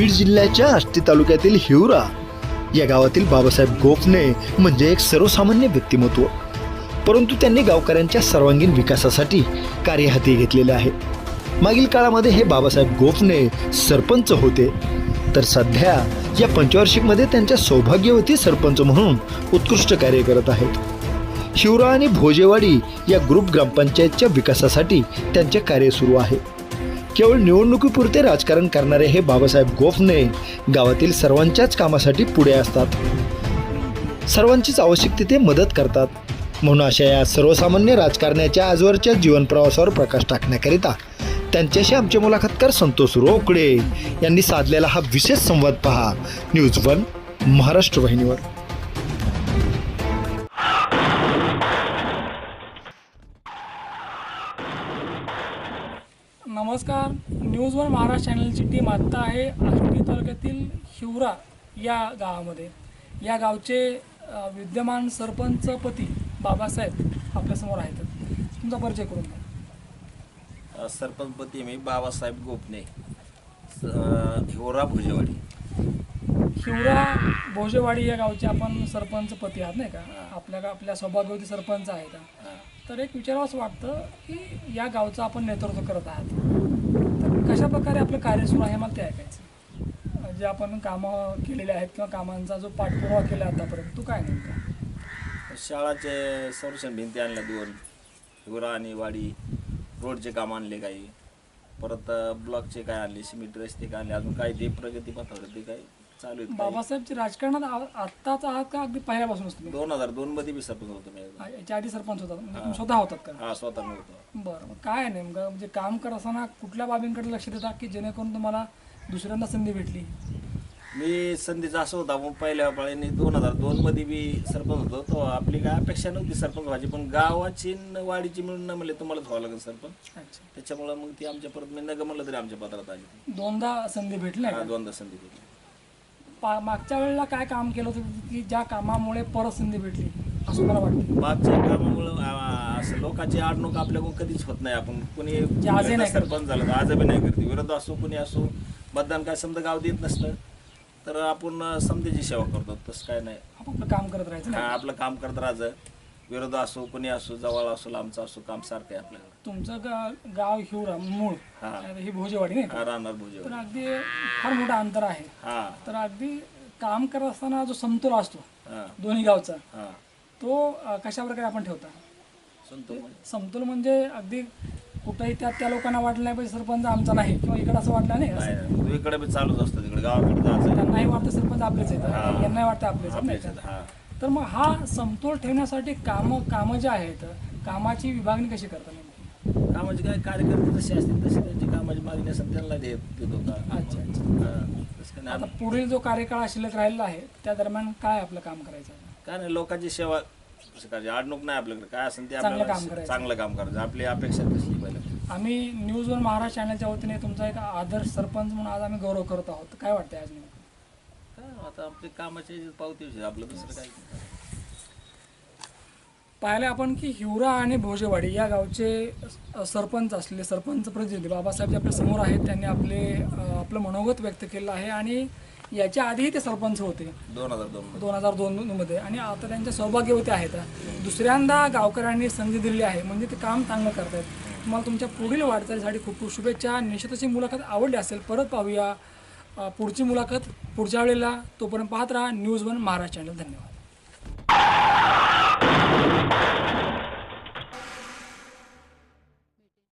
बीड जिल्ह्याच्या आष्टी तालुक्यातील हिवरा या गावातील बाबासाहेब गोफणे म्हणजे एक सर्वसामान्य व्यक्तिमत्व. परंतु त्यांनी गावकऱ्यांच्या सर्वांगीण विकासासाठी कार्य हाती घेतलेले आहे. मागील काळामध्ये हे बाबासाहेब गोफणे सरपंच होते. तर सध्या या पंचवार्षिकमध्ये त्यांच्या सौभाग्यवती सरपंच म्हणून उत्कृष्ट कार्य करत आहेत. शिवरा आणि भोजेवाडी या ग्रुप ग्रामपंचायतच्या विकासासाठी त्यांचे कार्य सुरू आहे. केवळ निवडणुकीपुरते राजकारण करणारे हे बाबासाहेब गोफणे गावातील सर्वांच्याच कामासाठी पुढे असतात. सर्वांचीच आवश्यकते ते मदत करतात. म्हणून अशा या सर्वसामान्य राजकारण्याच्या आजवरच्या जीवनप्रवासावर प्रकाश टाकण्याकरिता त्यांच्याशी आमचे मुलाखतकार संतोष रोकडे यांनी साधलेला हा विशेष संवाद पहा. न्यूज वन महाराष्ट्र वाहिनीवर. नमस्कार. न्यूज वन महाराष्ट्र चॅनलची टीम आत्ता आहे आष्टी तालुक्यातील हिवरा या गावामध्ये. या गावचे विद्यमान सरपंच पती बाबासाहेब आपल्यासमोर आहेत. तुमचा परिचय करून द्या. सरपंचपती मी बाबासाहेब गोपने स- हिवरा भुजेवाडी हिवरा भोजेवाडी या गावचे आपण सरपंच पती आहात नाही का? आपल्या गा- आपल्या सौभाग्यवती सरपंच आहेत. तर एक विचारावंच असं वाटतं की या गावचं आपण नेतृत्व करत आहात. तर कशा प्रकारे आपलं कार्य सुरू आहे मला ते ऐकायचं जे आपण कामं केलेले आहेत किंवा कामांचा जो पाठपुरावा केला आतापर्यंत तो काय नेमका? शाळाचे संरक्षण भिंती आणल्या दोन. हिवरा आणि वाडी. रोडचे काम आणले काही. परत ब्लॉकचे काय आणले? सिमेंट रस्ते काय आणले? अजून काही ते प्रगती पथावर ते काही चालू आहेत काही. बाबासाहेबचे राजकारणात आ- आत्ताच आहात का अगदी पहिल्यापासूनच तुम्ही? दोन हजार दोन मध्ये बी सरपंच होतो मी आ- याच्या आधी सरपंच होता म्हणजे तुम्ही स्वतः होतात का? हा स्वतः मी होतो. बरं मग काय नेमकं? म्हणजे काम करत असताना कुठल्या बाबींकडे लक्ष देता की जेणेकरून तुम्हाला दुसऱ्यांदा संधी भेटली? मी संधीचा असं होता मग पहिल्या पाळीने दोन हजार दोन मध्ये बी सरपंच होतो. तो आपली काय अपेक्षा नव्हती सरपंच व्हायची पण गावाची न वाडीची मिळून न म्हणले तुम्हालाच व्हावं लागेल सरपंच. अच्छा. त्याच्यामुळं मग ती आमच्या परत मी नग म्हणलं तरी आमच्या पत्रात आली. दोनदा संधी भेटली नाही हा का? दोनदा संधी भेटली पा- मागच्या वेळेला काय काम केलं होतं की ज्या कामामुळे परत संधी भेटली? असं मला वाटतं. मागच्या कामामुळं आ, असं लोकांची आडणूक आपल्याकडून कधीच होत नाही. आपण कुणी आजही नाही करत. सरपंच झालं तर आजही नाही करते. विरोध असो कुणी असो मतदान काय समजा गाव देत नसतं तर आपण समजेची सेवा करतो. तसं काय नाही. आपण आपलं काम करत राहायचं हा, नाही आपलं काम करत राहायचं. विरोध असो कुणी असो जवळ असो लांबचा असो काम सारखं आहे आपल्याकडे तुमचं गा- गाव हिवरा मूळ. हा. ही भोजेवाडी नाही का? हा राहणार तर अगदी फार मोठं अंतर आहे. हा. तर अगदी काम करत असताना जो समतोल असतो हा. दोन्ही गावचा हा. तो अ, कशा प्रकारे आपण ठेवता? संतो म्हणजे? समतोल म्हणजे अगदी कुठंही त्या त्या लोकांना वाटलं नाही पाहिजे सरपंच आमचा नाही किंवा इकडं असं वाटलं नाही नाही. इकडे बी चालूच असतं तिकडे गावाकडे जायचं. त्यांनाही वाटतं सरपंच आपलेच आहेत. यांनाही वाटतं आपलेच आहेत, नाही आपल्याच का? हा. तर मग हा समतोल ठेवण्यासाठी कामं कामं जे आहेत कामाची विभागणी कशी करता कामाचे काय कार्यकर्ते जसे असतील तसे त्यांची कामाची मागणी असेल त्यांना देत देतो का? अच्छा अच्छा. आता पुढील जो कार्यकाळ शिल्लक राहिलेला आहे त्या दरम्यान काय आपलं काम करायचं? काय नाही लोकांची सेवा करायची? आडणूक नाही आपल्याकडे. काय असेल ते चांगलं आपल्याला काम करायचं. चांगलं काम करायचं. आपली अपेक्षा तसली पहिलं. आम्ही न्यूज वन महाराष्ट्र चॅनलच्या वतीने तुमचा एक आदर्श सरपंच म्हणून आज आम्ही गौरव करत आहोत. काय वाटतंय आज काय आता आपले कामाचे पावती विषय आपलं दुसरं काय? पाहिले आपण की हिवरा आणि भोजेवाडी या गावचे अ, सरपंच असलेले सरपंच प्रतिनिधी बाबासाहेब जे आपल्यासमोर आहेत त्यांनी आपले अ, आपलं मनोगत व्यक्त केलं आहे आणि याच्या आधीही ते सरपंच होते. दोन हजार दोन मध्ये. दोन हजार दोनमध्ये आणि आता त्यांच्या सौभाग्यवती आहेत. दुसऱ्यांदा गावकऱ्यांनी संधी दिली आहे म्हणजे ते काम चांगलं करतायत. तुम्हाला तुमच्या पुढील वाटचालीसाठी खूप खूप शुभेच्छा. निश्चितच ही मुलाखत आवडली असेल परत पाहूया. पुढची मुलाखत पुढच्या वेळेला तोपर्यंत पाहत राहा न्यूज वन महाराष्ट्र चॅनल. धन्यवाद.